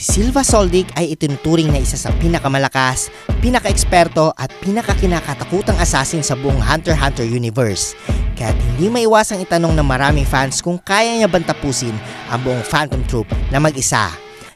Si Silva Soldic ay itinuturing na isa sa pinakamalakas, pinaka-eksperto at pinaka-kinakatakutang assassin sa buong Hunter x Hunter universe. Kaya hindi maiwasang itanong ng maraming fans kung kaya niya bang tapusin ang buong Phantom Troop na mag-isa.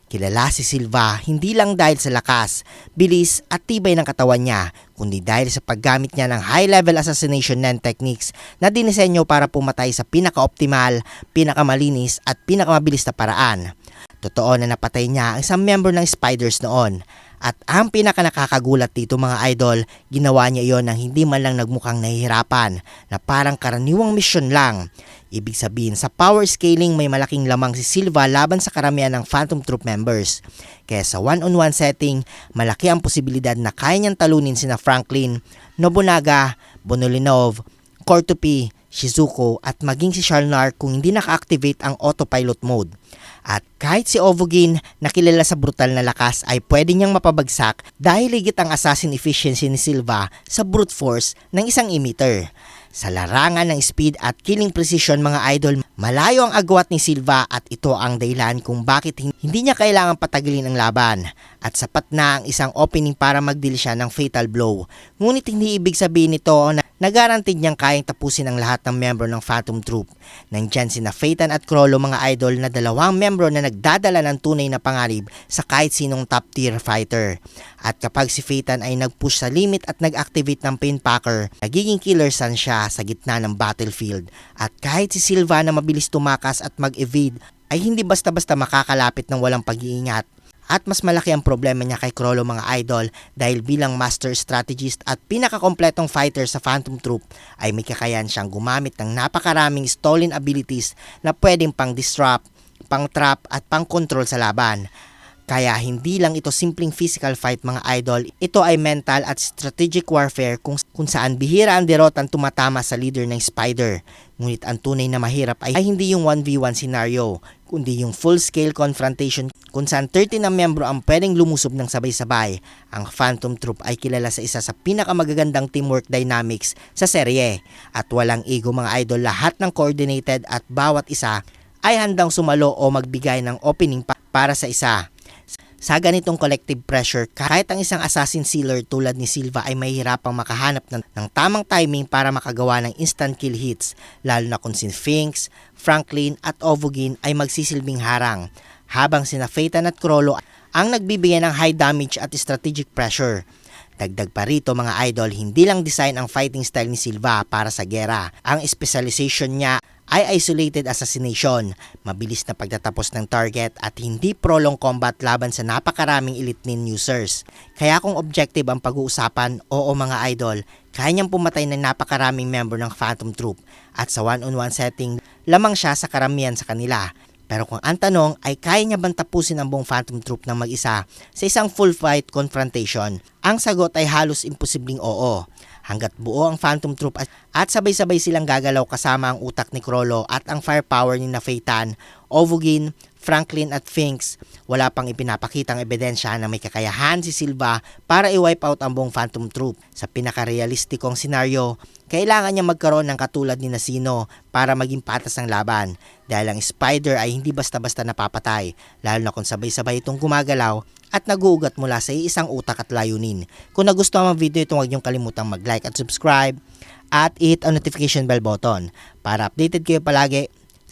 Kilala si Silva hindi lang dahil sa lakas, bilis at tibay ng katawan niya, kundi dahil sa paggamit niya ng high-level assassination NAN techniques na dinisenyo para pumatay sa pinaka-optimal, pinakamalinis at pinakamabilis na paraan. Totoo na napatay niya ang isang member ng Spiders noon. At ang pinaka nakakagulat dito mga idol, ginawa niya iyon nang hindi man lang nagmukhang nahihirapan, na parang karaniwang misyon lang. Ibig sabihin, sa power scaling may malaking lamang si Silva laban sa karamihan ng Phantom Troop members. Kaya sa one-on-one setting, malaki ang posibilidad na kaya niyang talunin sina Franklin, Nobunaga, Bonolinov, Kortopi, Shizuko at maging si Shalnar kung hindi naka-activate ang autopilot mode. At kahit si Ovogin na kilala sa brutal na lakas ay pwede niyang mapabagsak dahil higit ang assassin efficiency ni Silva sa brute force ng isang emitter. Sa larangan ng speed at killing precision mga idol, malayo ang agwat ni Silva at ito ang dahilan kung bakit hindi niya kailangan patagilin ang laban. At sapat na ang isang opening para magdeal siya ng fatal blow. Ngunit hindi ibig sabihin nito na nagarantid niyang kayang tapusin ang lahat ng membro ng Phantom Troop. Nandyan sina Phaeton at Crollo mga idol na dalawang membro na nagdadala ng tunay na pangarib sa kahit sinong top tier fighter. At kapag si Phaeton ay nag-push sa limit at nag-activate ng Painpacker, nagiging killer sun siya sa gitna ng battlefield. At kahit si Silva na mabilis tumakas at mag-evade, ay hindi basta-basta makakalapit ng walang pag-iingat. At mas malaki ang problema niya kay Crollo mga idol dahil bilang master strategist at pinakakompletong fighter sa Phantom Troop ay may kakayan siyang gumamit ng napakaraming stolen abilities na pwedeng pang disrupt, pang trap at pang control sa laban. Kaya hindi lang ito simpleng physical fight mga idol, ito ay mental at strategic warfare kung, kung saan bihira ang derotang tumatama sa leader ng Spider. Ngunit ang tunay na mahirap ay, ay hindi yung 1v1 scenario, kundi yung full-scale confrontation kung saan 30 na membro ang pwedeng lumusob ng sabay-sabay. Ang Phantom Troop ay kilala sa isa sa pinakamagagandang teamwork dynamics sa serye. At walang ego mga idol, lahat ng coordinated at bawat isa ay handang sumalo o magbigay ng opening pa para sa isa. Sa ganitong collective pressure, kahit ang isang assassin sealer tulad ni Silva ay mahihirapang makahanap ng, ng tamang timing para makagawa ng instant kill hits, lalo na kung si Finks, Franklin at Ovogin ay magsisilbing harang, habang sina Phaeton at Crollo ang nagbibigay ng high damage at strategic pressure. Dagdag pa rito mga idol, hindi lang design ang fighting style ni Silva para sa gera. Ang specialization niya ay isolated assassination, mabilis na pagtatapos ng target at hindi prolong combat laban sa napakaraming elite nin users. Kaya kung objective ang pag-uusapan, oo mga idol, kaya niyang pumatay ng napakaraming member ng Phantom Troop at sa one-on-one setting, lamang siya sa karamihan sa kanila. Pero kung ang tanong ay kaya niya bang tapusin ang buong Phantom Troop ng mag-isa sa isang full fight confrontation, ang sagot ay halos imposibleng oo. Hanggat buo ang Phantom Troop at, sabay-sabay silang gagalaw kasama ang utak ni Crollo at ang firepower ni Nafeitan, Ovogin, Franklin at Finks, wala pang ipinapakitang ebidensya na may kakayahan si Silva para i-wipe out ang buong Phantom Troop. Sa pinakarealistikong senaryo, kailangan niya magkaroon ng katulad ni Nasino para maging patas ang laban dahil ang Spider ay hindi basta-basta napapatay, lalo na kung sabay-sabay itong gumagalaw at naguugat mula sa isang utak at layunin. Kung nagustuhan ang video ito, huwag niyong kalimutang mag-like at subscribe at hit ang notification bell button para updated kayo palagi